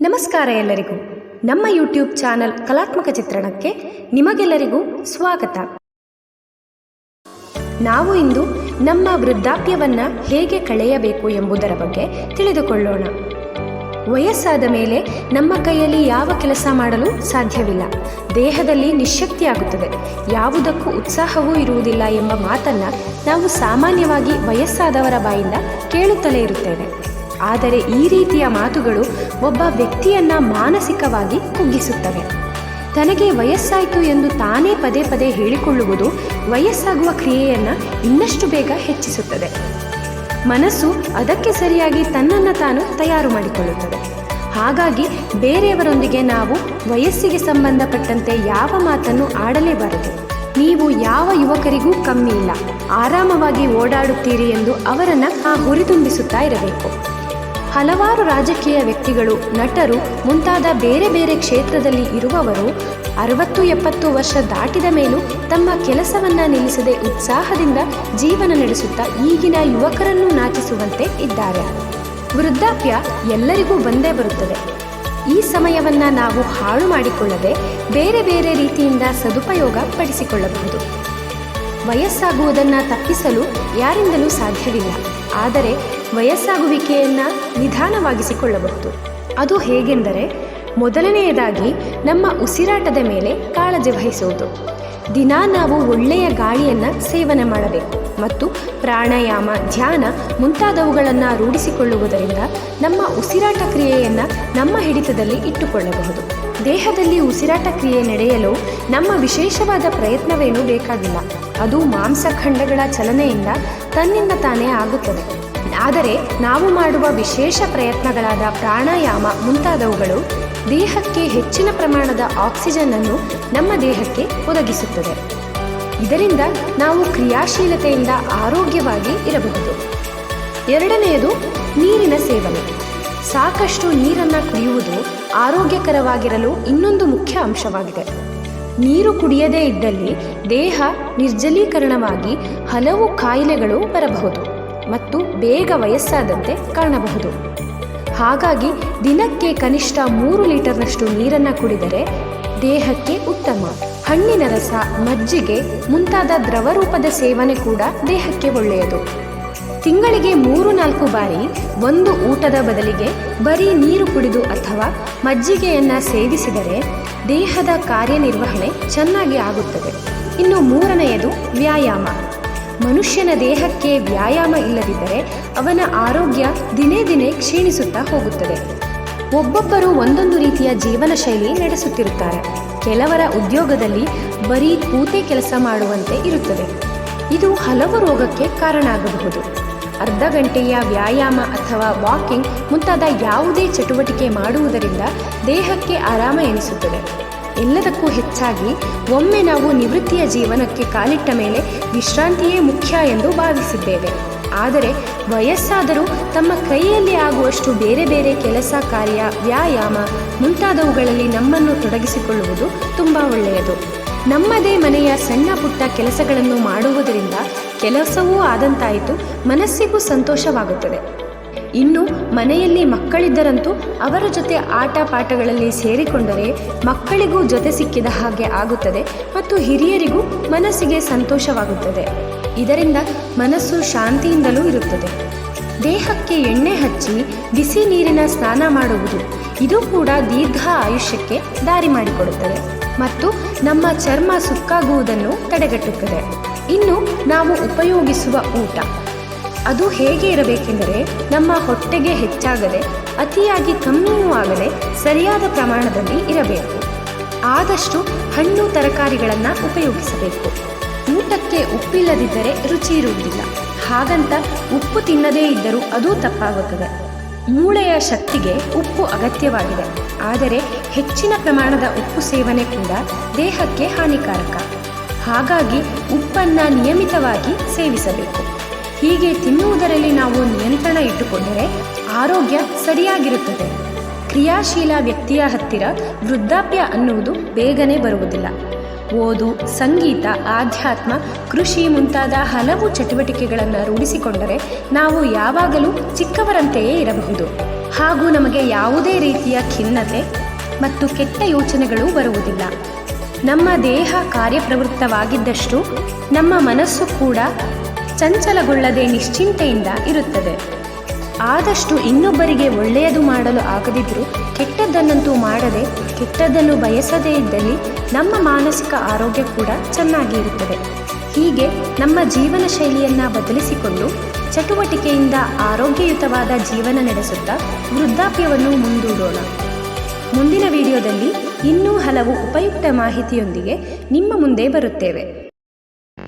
ನಮಸ್ಕಾರ ಎಲ್ಲರಿಗೂ. ನಮ್ಮ ಯೂಟ್ಯೂಬ್ ಚಾನಲ್ ಕಲಾತ್ಮಕ ಚಿತ್ರಣಕ್ಕೆ ನಿಮಗೆಲ್ಲರಿಗೂ ಸ್ವಾಗತ. ನಾವು ಇಂದು ನಮ್ಮ ವೃದ್ಧಾಪ್ಯವನ್ನು ಹೇಗೆ ಕಳೆಯಬೇಕು ಎಂಬುದರ ಬಗ್ಗೆ ತಿಳಿದುಕೊಳ್ಳೋಣ. ವಯಸ್ಸಾದ ಮೇಲೆ ನಮ್ಮ ಕೈಯಲ್ಲಿ ಯಾವ ಕೆಲಸ ಮಾಡಲು ಸಾಧ್ಯವಿಲ್ಲ. ದೇಹದಲ್ಲಿ ನಿಶಕ್ತಿಯಾಗುತ್ತದೆ ಯಾವುದಕ್ಕೂ ಉತ್ಸಾಹವೂ ಇರುವುದಿಲ್ಲ ಎಂಬ ಮಾತನ್ನು ನಾವು ಸಾಮಾನ್ಯವಾಗಿ ವಯಸ್ಸಾದವರ ಬಾಯಿಂದ ಕೇಳುತ್ತಲೇ ಇರುತ್ತೇವೆ. ಆದರೆ ಈ ರೀತಿಯ ಮಾತುಗಳು ಒಬ್ಬ ವ್ಯಕ್ತಿಯನ್ನ ಮಾನಸಿಕವಾಗಿ ಕುಗ್ಗಿಸುತ್ತವೆ. ತನಗೆ ವಯಸ್ಸಾಯಿತು ಎಂದು ತಾನೇ ಪದೇ ಪದೇ ಹೇಳಿಕೊಳ್ಳುವುದು ವಯಸ್ಸಾಗುವ ಕ್ರಿಯೆಯನ್ನು ಇನ್ನಷ್ಟು ಬೇಗ ಹೆಚ್ಚಿಸುತ್ತದೆ. ಮನಸ್ಸು ಅದಕ್ಕೆ ಸರಿಯಾಗಿ ತನ್ನನ್ನು ತಾನು ತಯಾರು ಮಾಡಿಕೊಳ್ಳುತ್ತದೆ. ಹಾಗಾಗಿ ಬೇರೆಯವರೊಂದಿಗೆ ನಾವು ವಯಸ್ಸಿಗೆ ಸಂಬಂಧಪಟ್ಟಂತೆ ಯಾವ ಮಾತನ್ನು ಆಡಲೇಬಾರದು. ನೀವು ಯಾವ ಯುವಕರಿಗೂ ಕಮ್ಮಿ ಇಲ್ಲ. ಆರಾಮವಾಗಿ ಓಡಾಡುತ್ತೀರಿ ಎಂದು ಅವರನ್ನು ಆ ಹುರಿದುಂಬಿಸುತ್ತಾ ಇರಬೇಕು. ಹಲವಾರು ರಾಜಕೀಯ ವ್ಯಕ್ತಿಗಳು, ನಟರು ಮುಂತಾದ ಬೇರೆ ಬೇರೆ ಕ್ಷೇತ್ರದಲ್ಲಿ ಇರುವವರು ಅರವತ್ತು ಎಪ್ಪತ್ತು ವರ್ಷ ದಾಟಿದ ಮೇಲೂ ತಮ್ಮ ಕೆಲಸವನ್ನ ನಿಲ್ಲಿಸದೆ ಉತ್ಸಾಹದಿಂದ ಜೀವನ ನಡೆಸುತ್ತಾ ಈಗಿನ ಯುವಕರನ್ನು ನಾಚಿಸುವಂತೆ ಇದ್ದಾರೆ. ವೃದ್ಧಾಪ್ಯ ಎಲ್ಲರಿಗೂ ಬಂದೇ ಬರುತ್ತದೆ. ಈ ಸಮಯವನ್ನ ನಾವು ಹಾಳು ಮಾಡಿಕೊಳ್ಳದೆ ಬೇರೆ ಬೇರೆ ರೀತಿಯಿಂದ ಸದುಪಯೋಗ ಪಡಿಸಿಕೊಳ್ಳಬಹುದು. ವಯಸ್ಸಾಗುವುದನ್ನು ತಪ್ಪಿಸಲು ಯಾರಿಂದಲೂ ಸಾಧ್ಯವಿಲ್ಲ. ಆದರೆ ವಯಸ್ಸಾಗುವಿಕೆಯನ್ನು ನಿಧಾನವಾಗಿಸಿಕೊಳ್ಳಬಹುದು. ಅದು ಹೇಗೆಂದರೆ, ಮೊದಲನೆಯದಾಗಿ ನಮ್ಮ ಉಸಿರಾಟದ ಮೇಲೆ ಕಾಳಜಿ ವಹಿಸುವುದು. ದಿನಾ ನಾವು ಒಳ್ಳೆಯ ಗಾಳಿಯನ್ನು ಸೇವನೆ ಮಾಡಬೇಕು ಮತ್ತು ಪ್ರಾಣಾಯಾಮ, ಧ್ಯಾನ ಮುಂತಾದವುಗಳನ್ನು ರೂಢಿಸಿಕೊಳ್ಳುವುದರಿಂದ ನಮ್ಮ ಉಸಿರಾಟ ಕ್ರಿಯೆಯನ್ನು ನಮ್ಮ ಹಿಡಿತದಲ್ಲಿ ಇಟ್ಟುಕೊಳ್ಳಬಹುದು. ದೇಹದಲ್ಲಿ ಉಸಿರಾಟ ಕ್ರಿಯೆ ನಡೆಯಲು ನಮ್ಮ ವಿಶೇಷವಾದ ಪ್ರಯತ್ನವೇನೂ ಬೇಕಾಗಿಲ್ಲ. ಅದು ಮಾಂಸಖಂಡಗಳ ಚಲನೆಯಿಂದ ತನ್ನಿಂದ ತಾನೇ ಆಗುತ್ತದೆ. ಆದರೆ ನಾವು ಮಾಡುವ ವಿಶೇಷ ಪ್ರಯತ್ನಗಳಾದ ಪ್ರಾಣಾಯಾಮ ಮುಂತಾದವುಗಳು ದೇಹಕ್ಕೆ ಹೆಚ್ಚಿನ ಪ್ರಮಾಣದ ಆಕ್ಸಿಜನ್ ಅನ್ನು ನಮ್ಮ ದೇಹಕ್ಕೆ ಒದಗಿಸುತ್ತದೆ. ಇದರಿಂದ ನಾವು ಕ್ರಿಯಾಶೀಲತೆಯಿಂದ ಆರೋಗ್ಯವಾಗಿ ಇರಬಹುದು. ಎರಡನೆಯದು ನೀರಿನ ಸೇವನೆ. ಸಾಕಷ್ಟು ನೀರನ್ನು ಕುಡಿಯುವುದು ಆರೋಗ್ಯಕರವಾಗಿರಲು ಇನ್ನೊಂದು ಮುಖ್ಯ ಅಂಶವಾಗಿದೆ. ನೀರು ಕುಡಿಯದೇ ಇದ್ದಲ್ಲಿ ದೇಹ ನಿರ್ಜಲೀಕರಣವಾಗಿ ಹಲವು ಕಾಯಿಲೆಗಳು ಬರಬಹುದು. ಮತ್ತು ಬೇಗ ವಯಸ್ಸಾದಂತೆ ಕಾಣಬಹುದು. ಹಾಗಾಗಿ ದಿನಕ್ಕೆ ಕನಿಷ್ಠ ಮೂರು ಲೀಟರ್ನಷ್ಟು ನೀರನ್ನು ಕುಡಿದರೆ ದೇಹಕ್ಕೆ ಉತ್ತಮ. ಹಣ್ಣಿನ ರಸ, ಮಜ್ಜಿಗೆ, ಮುಂತಾದ ದ್ರವರೂಪದ ಸೇವನೆ ಕೂಡ ದೇಹಕ್ಕೆ ಒಳ್ಳೆಯದು. ತಿಂಗಳಿಗೆ ಮೂರು ನಾಲ್ಕು ಬಾರಿ ಒಂದು ಊಟದ ಬದಲಿಗೆ ಬರೀ ನೀರು ಕುಡಿದು ಅಥವಾ ಮಜ್ಜಿಗೆಯನ್ನು ಸೇವಿಸಿದರೆ ದೇಹದ ಕಾರ್ಯನಿರ್ವಹಣೆ ಚೆನ್ನಾಗಿ ಆಗುತ್ತದೆ. ಇನ್ನು ಮೂರನೆಯದು ವ್ಯಾಯಾಮ. ಮನುಷ್ಯನ ದೇಹಕ್ಕೆ ವ್ಯಾಯಾಮ ಇಲ್ಲದಿದ್ದರೆ ಅವನ ಆರೋಗ್ಯ ದಿನೇ ದಿನೇ ಕ್ಷೀಣಿಸುತ್ತಾ ಹೋಗುತ್ತದೆ. ಒಬ್ಬೊಬ್ಬರು ಒಂದೊಂದು ರೀತಿಯ ಜೀವನ ಶೈಲಿ ನಡೆಸುತ್ತಿರುತ್ತಾರೆ. ಕೆಲವರ ಉದ್ಯೋಗದಲ್ಲಿ ಬರೀ ಕೂತೆ ಕೆಲಸ ಮಾಡುವಂತೆ ಇರುತ್ತದೆ. ಇದು ಹಲವು ರೋಗಕ್ಕೆ ಕಾರಣ ಆಗಬಹುದು ಅರ್ಧ ಗಂಟೆಯ ವ್ಯಾಯಾಮ ಅಥವಾ ವಾಕಿಂಗ್ ಮುಂತಾದ ಯಾವುದೇ ಚಟುವಟಿಕೆ ಮಾಡುವುದರಿಂದ ದೇಹಕ್ಕೆ ಆರಾಮ ಎನಿಸುತ್ತದೆ. ಎಲ್ಲದಕ್ಕೂ ಹೆಚ್ಚಾಗಿ ಒಮ್ಮೆ ನಾವು ನಿವೃತ್ತಿಯ ಜೀವನಕ್ಕೆ ಕಾಲಿಟ್ಟ ಮೇಲೆ ವಿಶ್ರಾಂತಿಯೇ ಮುಖ್ಯ ಎಂದು ಭಾವಿಸಿದ್ದೇವೆ. ಆದರೆ ವಯಸ್ಸಾದರೂ ತಮ್ಮ ಕೈಯಲ್ಲಿ ಆಗುವಷ್ಟು ಬೇರೆ ಬೇರೆ ಕೆಲಸ, ಕಾರ್ಯ, ವ್ಯಾಯಾಮ ಮುಂತಾದವುಗಳಲ್ಲಿ ನಮ್ಮನ್ನು ತೊಡಗಿಸಿಕೊಳ್ಳುವುದು ತುಂಬ ಒಳ್ಳೆಯದು. ನಮ್ಮದೇ ಮನೆಯ ಸಣ್ಣ ಪುಟ್ಟ ಕೆಲಸಗಳನ್ನು ಮಾಡುವುದರಿಂದ ಕೆಲಸವೂ ಆದಂತಾಯಿತು, ಮನಸ್ಸಿಗೂ ಸಂತೋಷವಾಗುತ್ತದೆ. ಇನ್ನು ಮನೆಯಲ್ಲಿ ಮಕ್ಕಳಿದ್ದರಂತೂ ಅವರ ಜೊತೆ ಆಟ ಪಾಠಗಳಲ್ಲಿ ಸೇರಿಕೊಂಡರೆ ಮಕ್ಕಳಿಗೂ ಜೊತೆ ಸಿಕ್ಕಿದ ಹಾಗೆ ಆಗುತ್ತದೆ ಮತ್ತು ಹಿರಿಯರಿಗೂ ಮನಸ್ಸಿಗೆ ಸಂತೋಷವಾಗುತ್ತದೆ. ಇದರಿಂದ ಮನಸ್ಸು ಶಾಂತಿಯಿಂದಲೂ ಇರುತ್ತದೆ. ದೇಹಕ್ಕೆ ಎಣ್ಣೆ ಹಚ್ಚಿ ಬಿಸಿ ನೀರಿನ ಸ್ನಾನ ಮಾಡುವುದು ಇದು ಕೂಡ ದೀರ್ಘ ಆಯುಷ್ಯಕ್ಕೆ ದಾರಿ ಮಾಡಿಕೊಡುತ್ತದೆ ಮತ್ತು ನಮ್ಮ ಚರ್ಮ ಸುಕ್ಕಾಗುವುದನ್ನು ತಡೆಗಟ್ಟುತ್ತದೆ. ಇನ್ನು ನಾವು ಉಪಯೋಗಿಸುವ ಊಟ ಅದು ಹೇಗೆ ಇರಬೇಕೆಂದರೆ ನಮ್ಮ ಹೊಟ್ಟೆಗೆ ಹೆಚ್ಚಾಗದೆ, ಅತಿಯಾಗಿ ಕಮ್ಮಿಯೂ ಆಗದೆ ಸರಿಯಾದ ಪ್ರಮಾಣದಲ್ಲಿ ಇರಬೇಕು. ಆದಷ್ಟು ಹಣ್ಣು ತರಕಾರಿಗಳನ್ನು ಉಪಯೋಗಿಸಬೇಕು. ಊಟಕ್ಕೆ ಉಪ್ಪಿಲ್ಲದಿದ್ದರೆ ರುಚಿ ಇರುವುದಿಲ್ಲ. ಹಾಗಂತ ಉಪ್ಪು ತಿನ್ನದೇ ಇದ್ದರೂ ಅದು ತಪ್ಪಾಗುತ್ತದೆ. ಮೂಳೆಯ ಶಕ್ತಿಗೆ ಉಪ್ಪು ಅಗತ್ಯವಾಗಿದೆ. ಆದರೆ ಹೆಚ್ಚಿನ ಪ್ರಮಾಣದ ಉಪ್ಪು ಸೇವನೆ ಕೂಡ ದೇಹಕ್ಕೆ ಹಾನಿಕಾರಕ. ಹಾಗಾಗಿ ಉಪ್ಪನ್ನು ನಿಯಮಿತವಾಗಿ ಸೇವಿಸಬೇಕು. ಹೀಗೆ ತಿನ್ನುವುದರಲ್ಲಿ ನಾವು ನಿಯಂತ್ರಣ ಇಟ್ಟುಕೊಂಡರೆ ಆರೋಗ್ಯ ಸರಿಯಾಗಿರುತ್ತದೆ. ಕ್ರಿಯಾಶೀಲ ವ್ಯಕ್ತಿಯ ಹತ್ತಿರ ವೃದ್ಧಾಪ್ಯ ಅನ್ನುವುದು ಬೇಗನೆ ಬರುವುದಿಲ್ಲ. ಓದು, ಸಂಗೀತ, ಆಧ್ಯಾತ್ಮ, ಕೃಷಿ ಮುಂತಾದ ಹಲವು ಚಟುವಟಿಕೆಗಳನ್ನು ರೂಢಿಸಿಕೊಂಡರೆ ನಾವು ಯಾವಾಗಲೂ ಚಿಕ್ಕವರಂತೆಯೇ ಇರಬಹುದು. ಹಾಗೂ ನಮಗೆ ಯಾವುದೇ ರೀತಿಯ ಖಿನ್ನತೆ ಮತ್ತು ಕೆಟ್ಟ ಯೋಚನೆಗಳು ಬರುವುದಿಲ್ಲ. ನಮ್ಮ ದೇಹ ಕಾರ್ಯಪ್ರವೃತ್ತವಾಗಿದ್ದಷ್ಟು ನಮ್ಮ ಮನಸ್ಸು ಕೂಡ ಚಂಚಲಗೊಳ್ಳದೆ ನಿಶ್ಚಿಂತೆಯಿಂದ ಇರುತ್ತದೆ. ಆದಷ್ಟು ಇನ್ನೊಬ್ಬರಿಗೆ ಒಳ್ಳೆಯದು ಮಾಡಲು ಆಗದಿದ್ದರೂ ಕೆಟ್ಟದ್ದನ್ನಂತೂ ಮಾಡದೆ ಕೆಟ್ಟದ್ದನ್ನು ಬಯಸದೇ ಇದ್ದಲ್ಲಿ ನಮ್ಮ ಮಾನಸಿಕ ಆರೋಗ್ಯ ಕೂಡ ಚೆನ್ನಾಗಿ ಇರುತ್ತದೆ. ಹೀಗೆ ನಮ್ಮ ಜೀವನ ಶೈಲಿಯನ್ನು ಬದಲಿಸಿಕೊಂಡು ಚಟುವಟಿಕೆಯಿಂದ ಆರೋಗ್ಯಯುತವಾದ ಜೀವನ ನಡೆಸುತ್ತಾ ವೃದ್ಧಾಪ್ಯವನ್ನು ಮುಂದೂಡೋಣ. ಮುಂದಿನ ವಿಡಿಯೋದಲ್ಲಿ ಇನ್ನೂ ಹಲವು ಉಪಯುಕ್ತ ಮಾಹಿತಿಯೊಂದಿಗೆ ನಿಮ್ಮ ಮುಂದೆ ಬರುತ್ತೇವೆ.